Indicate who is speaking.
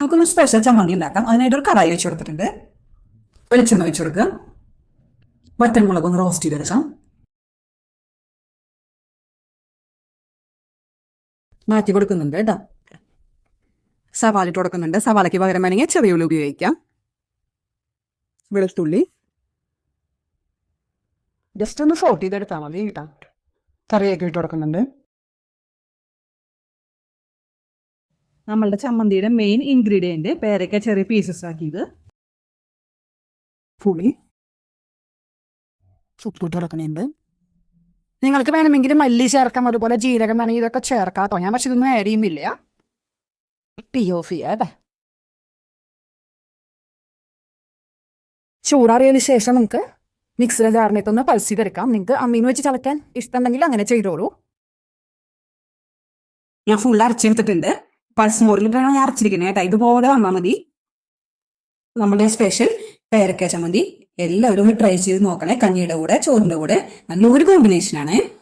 Speaker 1: നമുക്കൊന്ന് സ്പെഷ്യൽ ചമ്മന്തി ഉണ്ടാക്കാം. അതിനായിട്ട് ഒരു കടായി വെച്ച് കൊടുത്തിട്ടുണ്ട്. വെളിച്ചെണ്ണ ഒഴിച്ചു കൊടുക്കുക. വറ്റൻമുളക് ഒന്ന് റോസ്റ്റ് ചെയ്ത് ചെയ്തെടുക്കാം മാറ്റി കൊടുക്കുന്നുണ്ട് കേട്ടോ സവാള ഇട്ട് കൊടുക്കുന്നുണ്ട്. സവാളയ്ക്ക് പകരം വേണമെങ്കിൽ ചെറിയ ഉള്ളി ഉപയോഗിക്കാം. വെളുത്തുള്ളി. ജസ്റ്റ് ഒന്ന് സോട്ട് ചെയ്തെടുത്താൽ മതി കേട്ടോ കറിയൊക്കെ ഇട്ട് കൊടുക്കുന്നുണ്ട്. നമ്മളുടെ ചമ്മന്തിയുടെ മെയിൻ ഇൻഗ്രീഡിയന്റ് പേരക്ക ചെറിയ പീസസ് ആക്കിയത്. പുളി. ഉപ്പിട്ട് കൊടുക്കുന്നുണ്ട്. നിങ്ങൾക്ക് വേണമെങ്കിൽ മല്ലി ചേർക്കാം അതുപോലെ ജീരകം വേണമെങ്കിൽ ഇതൊക്കെ ചേർക്കാട്ടോ ഞാൻ പക്ഷെ ഇതൊന്നും ആഡ് ചെയ്യുന്നില്ല. പി ഓഫ് ചെയ്യാം അല്ലേ ചൂടാറിയതിന് ശേഷം നമുക്ക് മിക്സിയുടെ ജാറിനകത്തൊന്ന് പൾസ് ചെയ്തെടുക്കാം. നിങ്ങൾക്ക് അമ്മീന് വെച്ച് ചതയ്ക്കാൻ ഇഷ്ടമുണ്ടെങ്കിൽ അങ്ങനെ ചെയ്തോളൂ. ഞാൻ ഫുൾ അരച്ചെടുത്തിട്ടുണ്ട്. പൾസ് മോറിലിട്ടാണ് ഞാൻ അരച്ചിരിക്കുന്നത് കേട്ടോ. ഇതുപോലെ വന്നാൽ മതി. നമ്മുടെ സ്പെഷ്യൽ പേരക്ക ചമ്മന്തി. എല്ലാവരും ട്രൈ ചെയ്ത് നോക്കണേ. കഞ്ഞിയുടെ കൂടെ ചോറിന്റെ കൂടെ. നല്ലൊരു കോമ്പിനേഷനാണ്